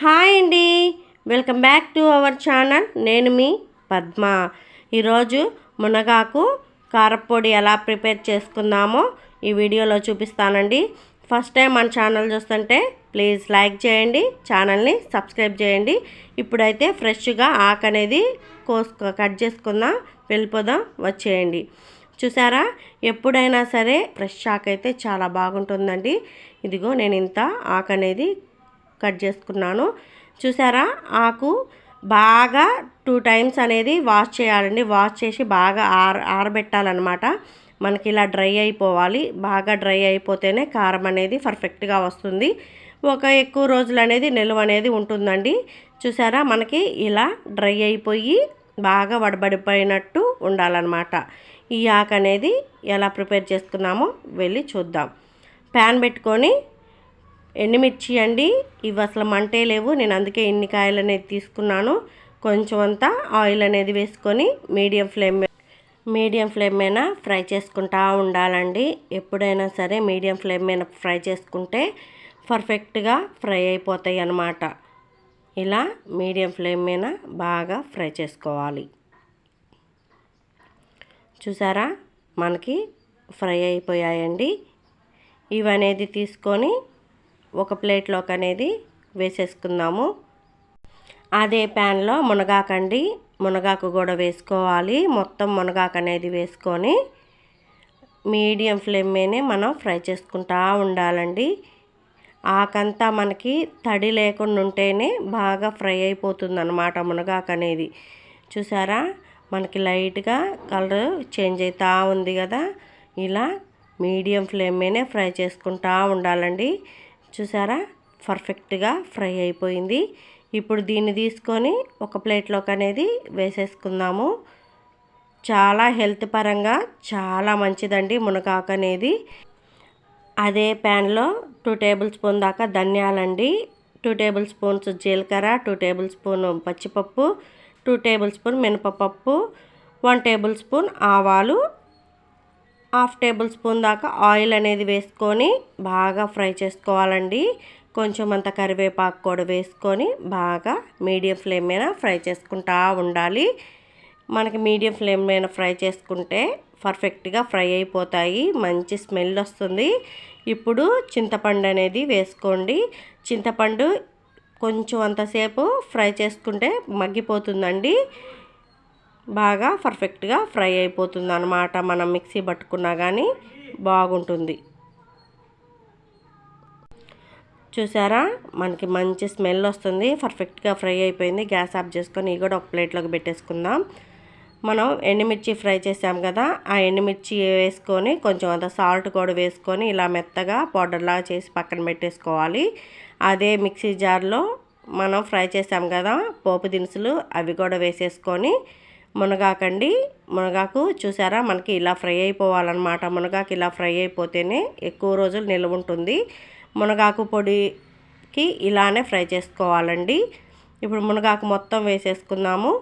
Hi అండి. Welcome back to our channel. నేను మీ పద్మ. ఈరోజు మునగాకు కారపొడి ఎలా ప్రిపేర్ చేసుకుందామో ఈ వీడియోలో చూపిస్తానండి. ఫస్ట్ టైం మన ఛానల్ చూస్తుంటే ప్లీజ్ లైక్ చేయండి ఛానల్ని సబ్స్క్రైబ్ చేయండి. ఇప్పుడైతే ఫ్రెష్గా ఆకు అనేది కోసుకో కట్ చేసుకుందాం వెళ్ళిపోదాం వచ్చేయండి. చూసారా? ఎప్పుడైనా సరే ఫ్రెష్ ఆకు అయితే చాలా బాగుంటుందండి. ఇదిగో నేను ఇంత ఆకు అనేది కట్ చేసుకున్నాను. చూసారా? ఆకు బాగా టూ టైమ్స్ అనేది వాష్ చేయాలండి. వాష్ చేసి బాగా ఆర ఆరబెట్టాలన్నమాట. మనకి ఇలా డ్రై అయిపోవాలి. బాగా డ్రై అయిపోతేనే కారం అనేది పర్ఫెక్ట్గా వస్తుంది. ఒక ఎక్కువ రోజులు అనేది నిల్వ అనేది ఉంటుందండి. చూసారా? మనకి ఇలా డ్రై అయిపోయి బాగా వడబడిపోయినట్టు ఉండాలన్నమాట. ఈ ఆకు అనేది ఎలా ప్రిపేర్ చేసుకున్నామో వెళ్ళి చూద్దాం. ప్యాన్ పెట్టుకొని ఎండుమిర్చి అండి. ఇవి అసలు మంటే లేవు. నేను అందుకే ఎన్ని కాయలు అనేది తీసుకున్నాను. కొంచెం అంతా ఆయిల్ అనేది వేసుకొని మీడియం ఫ్లేమ్ మీడియం ఫ్లేమ్ మీద ఫ్రై చేసుకుంటా ఉండాలండి. ఎప్పుడైనా సరే మీడియం ఫ్లేమ్ మీద ఫ్రై చేసుకుంటే పర్ఫెక్ట్గా ఫ్రై అయిపోతాయి అన్నమాట. ఇలా మీడియం ఫ్లేమ్ మీద బాగా ఫ్రై చేసుకోవాలి. చూసారా? మనకి ఫ్రై అయిపోయాయండి. ఇవనేది తీసుకొని ఒక ప్లేట్లోకి అనేది వేసేసుకుందాము. అదే ప్యాన్లో మునగాకండి. మునగాకు కూడా వేసుకోవాలి. మొత్తం మునగాకు అనేది వేసుకొని మీడియం ఫ్లేమ్ మీదనే మనం ఫ్రై చేసుకుంటా ఉండాలండి. ఆకంతా మనకి తడి లేకుండా ఉంటేనే బాగా ఫ్రై అయిపోతుంది అనమాట మునగాకు అనేది. చూసారా? మనకి లైట్గా కలర్ చేంజ్ అవుతూ ఉంది కదా? ఇలా మీడియం ఫ్లేమ్ మీదనే ఫ్రై చేసుకుంటా ఉండాలండి. చూసారా? పర్ఫెక్ట్గా ఫ్రై అయిపోయింది. ఇప్పుడు దీన్ని తీసుకొని ఒక ప్లేట్లోకి అనేది వేసేసుకుందాము. చాలా హెల్త్ పరంగా చాలా మంచిదండి మునగాకు అనేది. అదే ప్యాన్లో టూ టేబుల్ స్పూన్ దాకా ధనియాలండి. టూ టేబుల్ స్పూన్స్ జీలకర్ర టూ టేబుల్ స్పూన్ పచ్చిపప్పు టూ టేబుల్ స్పూన్ మినపపప్పు వన్ టేబుల్ స్పూన్ ఆవాలు హాఫ్ టేబుల్ స్పూన్ దాకా ఆయిల్ అనేది వేసుకొని బాగా ఫ్రై చేసుకోవాలండి. కొంచెం అంత కరివేపాకు కూడా వేసుకొని బాగా మీడియం ఫ్లేమ్ మీద ఫ్రై చేసుకుంటా ఉండాలి. మనకి మీడియం ఫ్లేమ్ మీద ఫ్రై చేసుకుంటే పర్ఫెక్ట్గా ఫ్రై అయిపోతాయి. మంచి స్మెల్ వస్తుంది. ఇప్పుడు చింతపండు అనేది వేసుకోండి. చింతపండు కొంచెం అంతసేపు ఫ్రై చేసుకుంటే మగ్గిపోతుందండి. బాగా పర్ఫెక్ట్గా ఫ్రై అయిపోతుంది అనమాట మనం మిక్సీ పట్టుకున్నా కానీ బాగుంటుంది. చూసారా? మనకి మంచి స్మెల్ వస్తుంది. పర్ఫెక్ట్గా ఫ్రై అయిపోయింది. గ్యాస్ ఆఫ్ చేసుకొని ఇవి కూడా ఒక ప్లేట్లోకి పెట్టేసుకుందాం. మనం ఎండుమిర్చి ఫ్రై చేసాం కదా ఆ ఎండుమిర్చి వేసుకొని కొంచెం అంత సాల్ట్ కూడా వేసుకొని ఇలా మెత్తగా పౌడర్లాగా చేసి పక్కన పెట్టేసుకోవాలి. అదే మిక్సీ జార్లో మనం ఫ్రై చేసాం కదా పోపు దినుసులు అవి కూడా వేసేసుకొని మునగాకండి. మునగాకు చూసారా? మనకి ఇలా ఫ్రై అయిపోవాలన్నమాట. మునగాకు ఇలా ఫ్రై అయిపోతేనే ఎక్కువ రోజులు నిల్వ ఉంటుంది. మునగాకు పొడికి ఇలానే ఫ్రై చేసుకోవాలండి. ఇప్పుడు మునగాకు మొత్తం వేసేసుకుందాము.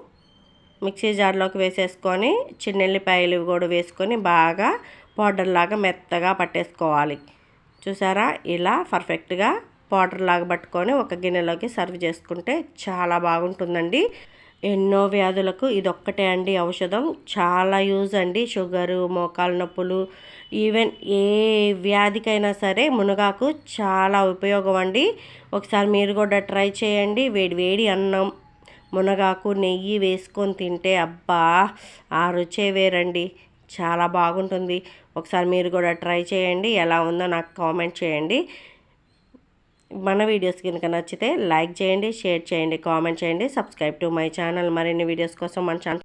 మిక్సీ జార్లోకి వేసేసుకొని చిన్నెల్లిపాయలు కూడా వేసుకొని బాగా పౌడర్ లాగా మెత్తగా పట్టేసుకోవాలి. చూసారా? ఇలా పర్ఫెక్ట్గా పౌడర్ లాగా పట్టుకొని ఒక గిన్నెలోకి సర్వ్ చేసుకుంటే చాలా బాగుంటుందండి. ఎన్నో వ్యాధులకు ఇదొక్కటే అండి ఔషధం. చాలా యూజ్ అండి. షుగరు మోకాలు నొప్పులు ఈవెన్ ఏ వ్యాధికైనా సరే మునగాకు చాలా ఉపయోగం అండి. ఒకసారి మీరు కూడా ట్రై చేయండి. వేడి వేడి అన్నం మునగాకు నెయ్యి వేసుకొని తింటే అబ్బా ఆ రుచే వేరండి. చాలా బాగుంటుంది. ఒకసారి మీరు కూడా ట్రై చేయండి. ఎలా ఉందో నాకు కామెంట్ చేయండి. మన వీడియోస్ కనుక నచ్చితే లైక్ చేయండి షేర్ చేయండి కామెంట్ చేయండి సబ్స్క్రైబ్ టు మై ఛానల్. మరిన్ని వీడియోస్ కోసం మన ఛానల్